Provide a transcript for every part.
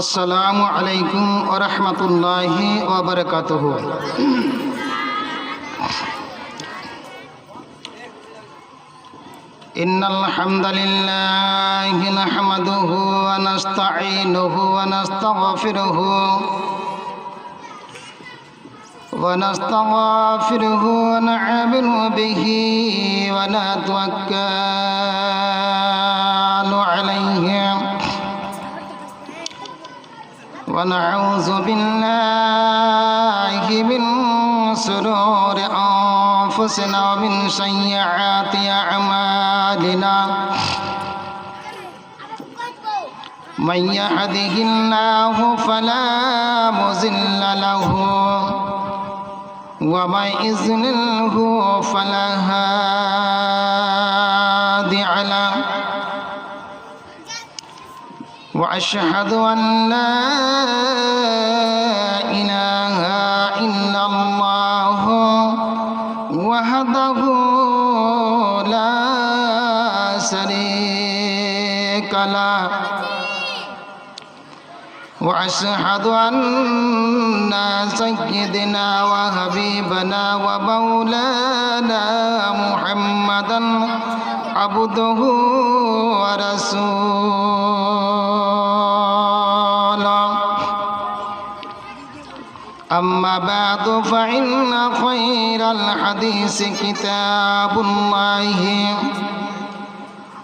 আসসালামু আলাইকুম ওরহমতুল্লাহি ওবরকাতুহ إن الحمد لله نحمده ونستعينه ونستغفره ونستغفره ونعمل به ونتوكل ونعوذ بالله من سرور أنفسنا ومن سيئات أعمالنا. من يهده الله فلا مضل له ومن يضلله فلا هادي له. وأشهد أن لا واشهد أن سيدنا وحبيبنا ومولانا محمدا عبده ورسوله. أما بعد فإن خير الحديث كتاب الله.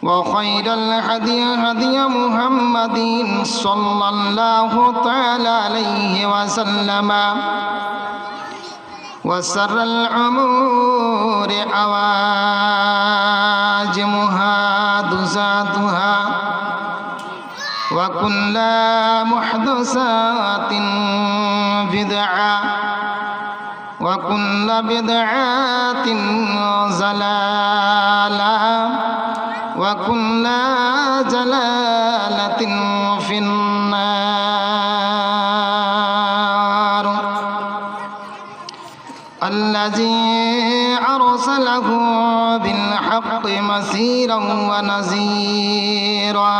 وخير الهدي هدي محمد صلى الله تعالى عليه وسلم. وسر الأمور أواجمها دزاتها وكل محدثات بدعة وكل بدعة زلالة وكل جلالة في النار. الذي أرسله بالحق مسيرا ونذيرا.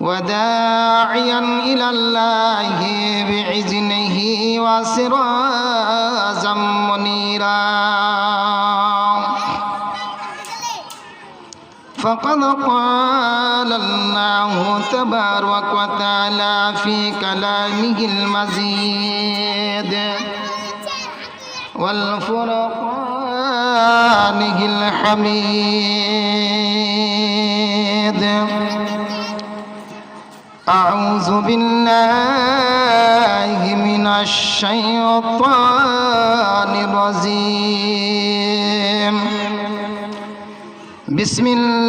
وداعيا إلى الله بإذنه وسراجا منيرا. فقد قال الله تبارك وتعالى في كلامه المزيد والفرقانه الحميد. أعوذ بالله من الشيطان الرجيم. بسم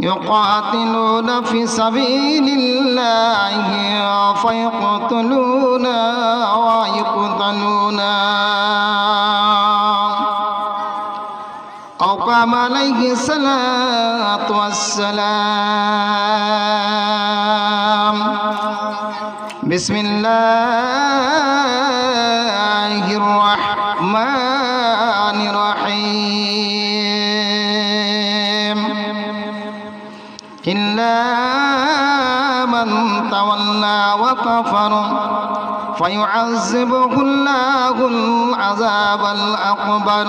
يقاتلون في سبيل الله فيقتلون ويقتلون. أو قام عليه الصلاة والسلام. بسم الله. تولى وكفر فيعذبه الله العذاب الأكبر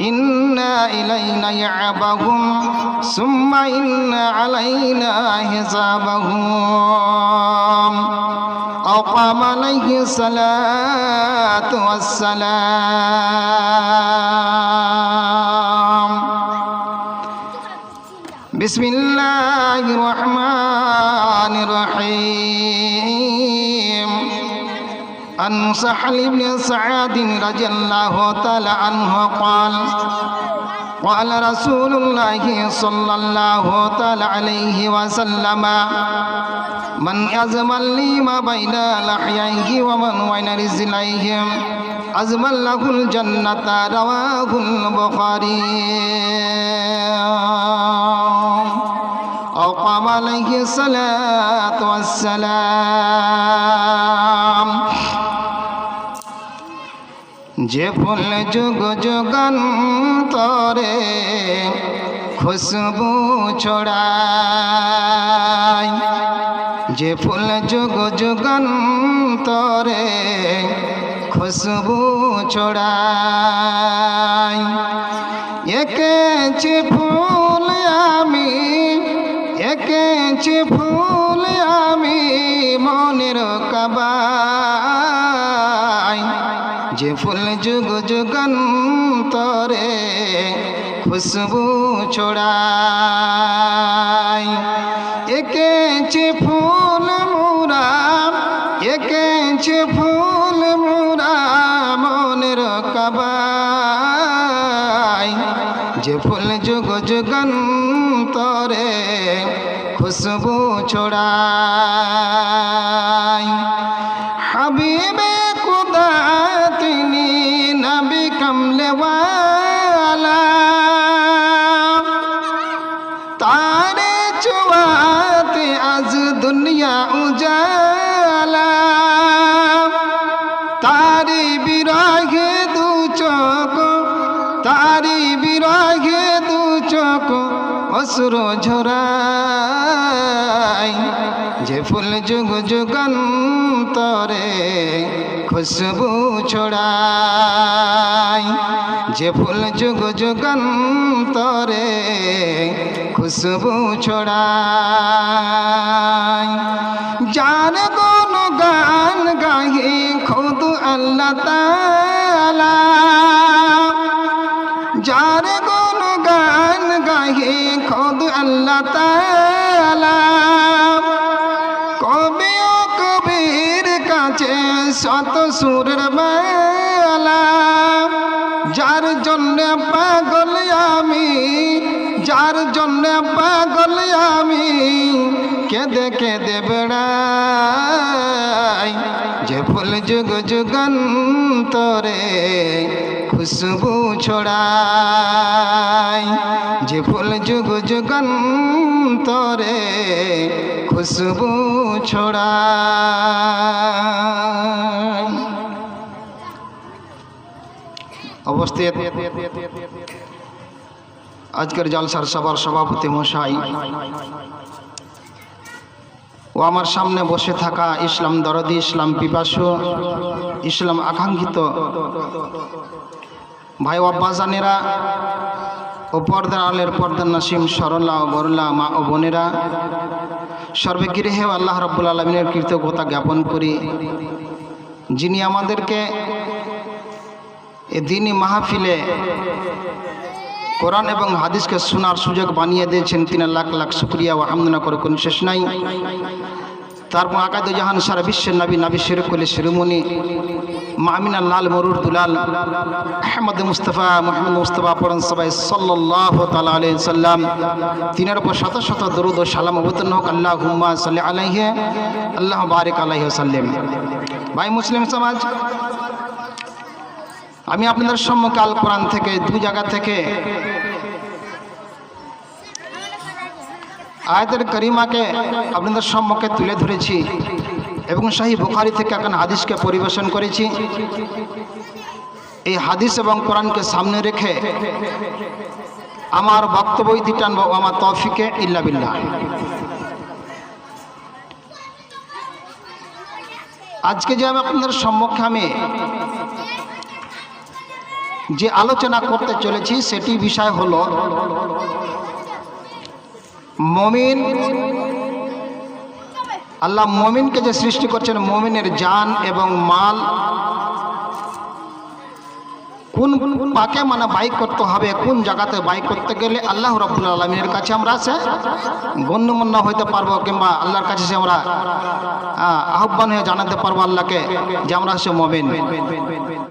إنا إلينا يعبهم ثم إن علينا حسابهم أو قام عليه الصلاة والسلام بسم الله الرحمن الرحمن الرحيم عن سحل بن سعاد رضي الله تعالى عنه قال قال رسول الله صلى الله تعالى عليه وسلم من أزمل لي ما بين لحييه ومن بين رجليه أزمل له الجنة رواه البخاري عليه الصلاة والسلام যে ফুল যুগ যুগান্তরে খুশবু ছড়ায় যে ফুল যুগ যুগান্তরে খুশবু ছড়ায় একেছি ফুল আমি একেছি ফুল আমি মনের কাবাই যে ফুল যুগ যুগান্তরে খুশবু ছড়াই একেছে ফুল মুরা একেছে ফুল মুরা মনের কাবাই যে ফুল যুগ যুগান্তরে খুশবু ছড়াই। হাবিবে খুদা, তিনি নবী কমলেওয়ালা। তারে চুয়াতে আজ দুনিয়া উজালা। অসুর ঝরাই, যে ফুল যুগ যুগান্তরে খুশবু ছড়াই, যে ফুল যুগ যুগান্তরে খুশবু ছড়াই। যার কোন গান গাহি, খুদ আল্লাহ তালা যার জন্য পাগল আমি, যার জন্য পাগল আমি, কেঁদে কেঁদে বেড়াই। যে ফুল যুগ যুগান্তরে খুশবু ছড়াই। যে ফুল যুগ যুগান্তরে খুশবু ছড়াই। অবস্থিত। আজকের জলসার সভার সভাপতি মশাই ও আমার সামনে বসে থাকা ইসলাম দরদি, ইসলাম পিপাসু, ইসলাম আকাঙ্ক্ষিত ভাই আব্বাজানেরা ও পর্দার আলের পর্দার নাসিম, সরলা ও বরলা, মা ও বোনেরা সর্বগৃহে আল্লাহ রব্বুল আলমিনের কৃতজ্ঞতা জ্ঞাপন করি। যিনি আমাদেরকে এ দিনই মাহফিলে কোরআন এবং হাদিসকে শোনার সুযোগ বানিয়ে দিয়েছেন তিনি লাখ লাখ শুক্রিয়া ও হামদনা করে কোন শেষ নাই। তারপর আকাদ জাহান সারা বিশ্বের নবী নবী শেরকুলি শিরোমণি মামিনা লাল মরুর দুলাল আহমদ মুস্তফা মোহাম্মদ মুস্তফা পড়ন সবাই সাল্লাহ তালা আলি সাল্লাম, তিনের উপর শত শত দরুদ ও সালাম অবতীর্ণ হোক আল্লাহ হুম্মা সাল্লাহ আলাইহে, আল্লাহ বারিক আলাইহি সাল্লাম ভাই মুসলিম সমাজ আমি আপনাদের সম্মুখে আল কোরআন থেকে দু জায়গা থেকে আয়াতের করিমাকে আপনাদের সম্মুখে তুলে ধরেছি এবং শাহী বুখারি থেকে এখন হাদিসকে পরিবেশন করেছি। এই হাদিস এবং কোরআনকে সামনে রেখে আমার বক্তব্য ইতি টানবো আমার তফিকে ইল্লা বিল্লাহ। আজকে যে আমি আপনাদের সম্মুখে আমি যে আলোচনা করতে চলেছি সেটি বিষয় হলো মমিন, আল্লাহ মমিনকে যে সৃষ্টি করছেন, মমিনের জান এবং মাল, কোন পাকে মানে বাইক করতে হবে, কোন জায়গাতে বাইক করতে গেলে আল্লাহ রব্বুল আলমিনের কাছে আমরা সে গণ্যমন্য হইতে পারব কিংবা আল্লাহর কাছে সে আমরা আহ্বান হয়ে জানাতে পারব আল্লাহকে যে আমরা সে মমিন।